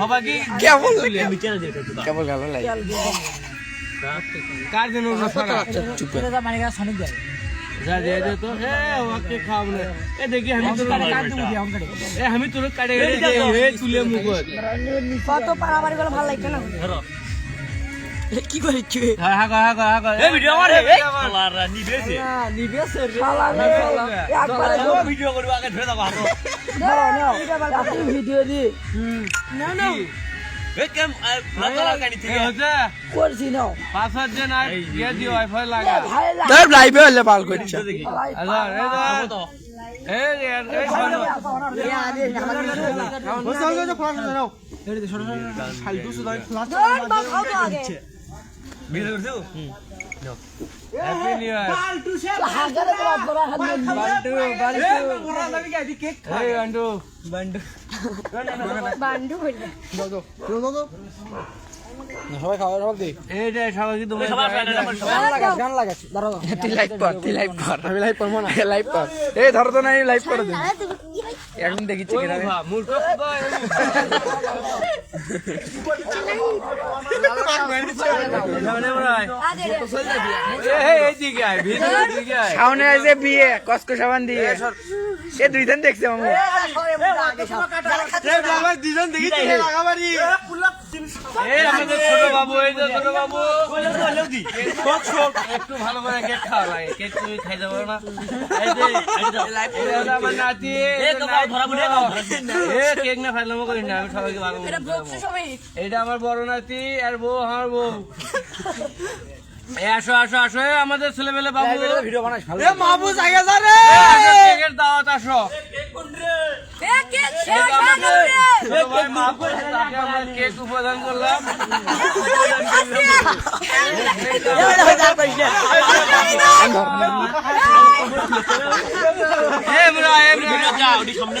সবাইকে কেমন দিয়ে তো কেবল কার জন্য চুপ করে। যা দে দে তো এ ওকে খাব না। এ দেখি আমি তোর এ আমি তোর কাটে এ তুলে মুগত কত পারাবারি গুলো ভালো লাগছে না? কি করিচ্ছি হ্যাঁ হ্যাঁ হ্যাঁ হ্যাঁ হ্যাঁ এ ভিডিও আমার রে শালারা নিবেছে শালা রে, একবারে ও ভিডিও করব আগে ধরে দাও হাতো দাঁড়াও, নাও। আপনি ভিডিও দি এ কেম লাগলা কানি থেকে হচ্ছে করছি নাও পাঁচ হাজার আর দিয়ে দিও ওয়াইফাই লাগা ভালো লাইভে হলে পাল করছে আচ্ছা এই এই এই এই। ভিডিও করছ হ্যাপি নিউ ইয়ার বড় হাত বান্ডু। সবাই খাওয়া সব দি এই সবাই কি তুমি সবাই ফ্যান গান লাগাচ্ছি, দাঁড়াও। তুই লাইভ কর তুই লাইভ কর। আমি লাইভ করব না। লাইভ কর। এই ধরো তো না লাইভ করে দিন। এখন কিনা মূর্খ। সামনে আছে বিয়ে কসকো সাবান দিয়ে এ দেখছে মামু দুজন মামু এই আমাদের ছোট বাবু এই যে ছোট বাবু। একটু ভালো করে কেক খাওয়া লাগে। কেক তুমি খাই যাব না। এই যে আমার নাতি এ তো বাবু ধরা বুড়ে গাও এ কেক না ফাইলামো করি না আমি সবাইকে ভালো মতো আমার বড় নাতি আর বউ আমার বউ। আসো আসো আসো। আমাদের ছেলেমেলে বাবু। ভিডিও বানাইস ভালো বাবু জায়গা যা রে কেকের দাওয়াত আসো। কেক উপদান করলাম। সামনে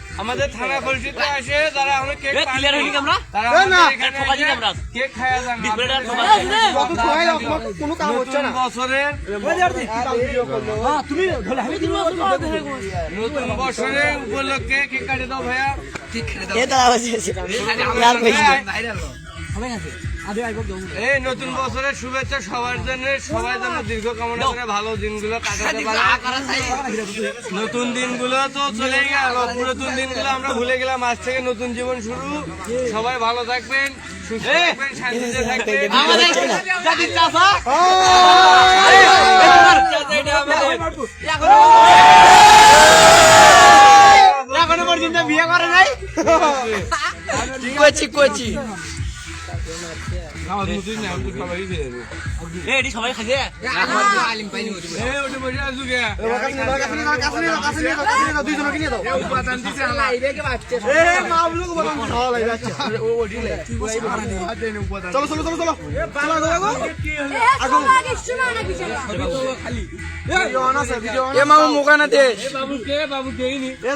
আমাদের থানা পরিচিত আসে যারা আমরা কেক clear হয়নি ক্যামেরা? তারা এখানে ঠকা দিন আমরা। কেক খাওয়া যান ডিসপ্লেটা ঠকা নতুন বছরের নতুন বছরের উপলক্ষে কেক কাটে দাও ভাইয়া এ দাঁড়া বসে লাল এই নতুন বছরের শুভেচ্ছা সবার জন্য সবাই যেন দীর্ঘ কামনা করে ভালো দিনগুলো কাটাতে পারে নতুন দিনগুলো তো চলে গেল পুরাতন দিনগুলো আমরা ভুলে গেলাম আজ থেকে নতুন জীবন শুরু সবাই ভালো থাকবেন সুস্থ থাকবেন শান্তিতে থাকবেন এখনও পর্যন্ত বিয়ে করে নাই কোচি কোচি সবাই ফিরে দেবো এ এডি সবাই খাইছে? এই ওটা বসে আছো মামু মুখানা দে বাবু কে? বাবু কে নি এই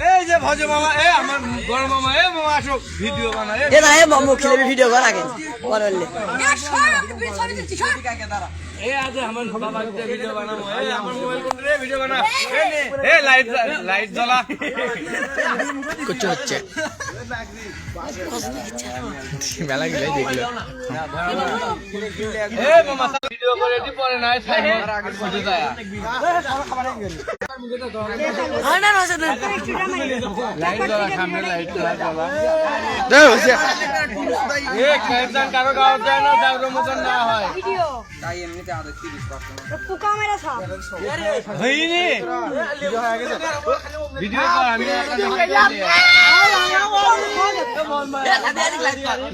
এই দাঁড়া যে ভজ মামা এ আমার বড় মামা এ মামা আসো ভিডিও বানা এ না এ মামু খিলে ভিডিও কর আগে পরলে এ আজ আমার বাবা ভিডিও বানাবো এ আমার মোবাইল কোন রে ভিডিও বানা এ লাইট লাইট জ্বলা। হচ্ছে। মেলা গেলে দেখল। এ মামা ভিডিও করে দি পরে নাই সাইড আগে যায়।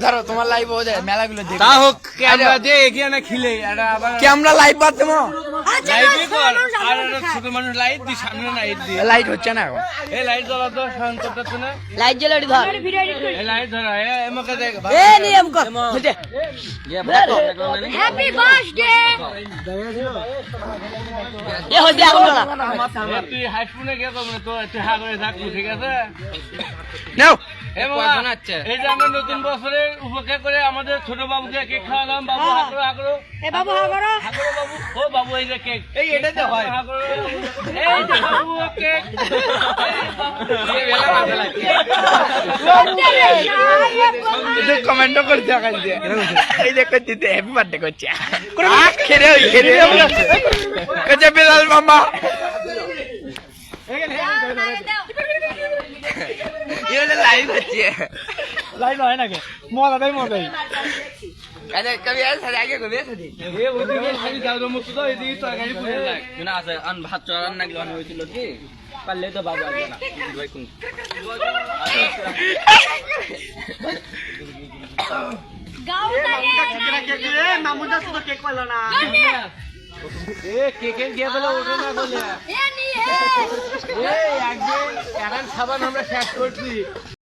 ধরো তোমার লাইভ হয়ে যায় মেলাগুলো তা হোক ক্যামেরা দিয়ে এগিয়ে না খিলে এটা আবার কি আমরা লাইভ লাইটই কর আর ছোট মানুষ লাইট দি সামনে লাইট দি লাইট হচ্ছে না এখন। এই লাইট জ্বলা তো তো না। লাইট জ্বলে ধর। এই লাইট ধরা এ এমকে দেখ। এ নিয়ম কর। হ্যাপি বার্থডে এ হইছে আগুন জ্বলা। এ তুই হাই স্কুলে গিয়ে করবি তো তুই হা করে থাক ঠিক আছে? নাও। এই যে আমরা নতুন বছরের উপেক্ষা করে আমাদের ছোট বাবুকে কেক খাওয়ালাম বাবু হা করো এ বাবু বাবু। ও বাবু এই যে কেক এই এটাতে হয় হা করো এই যে বাবু কেক কমেন্ট করছে আকাশ দিয়ে এই যে করছে হ্যাপি বার্থডে করছে খেরে ওই খেরে কচ্ছে বিলাল মামা ये लाइव अच्छी है লাইন হয় নাকি মজাটাই মজাই अच्छा कभी ऐसा जाके कभी ভাত চড়ান না হয়েছিল কি? পারলে তো বাবু আসবে না। ভাই কোন এ কেকের গিয়ে বলে ওঠে না বলে। এই একদিন সাবান আমরা শেষ করছি।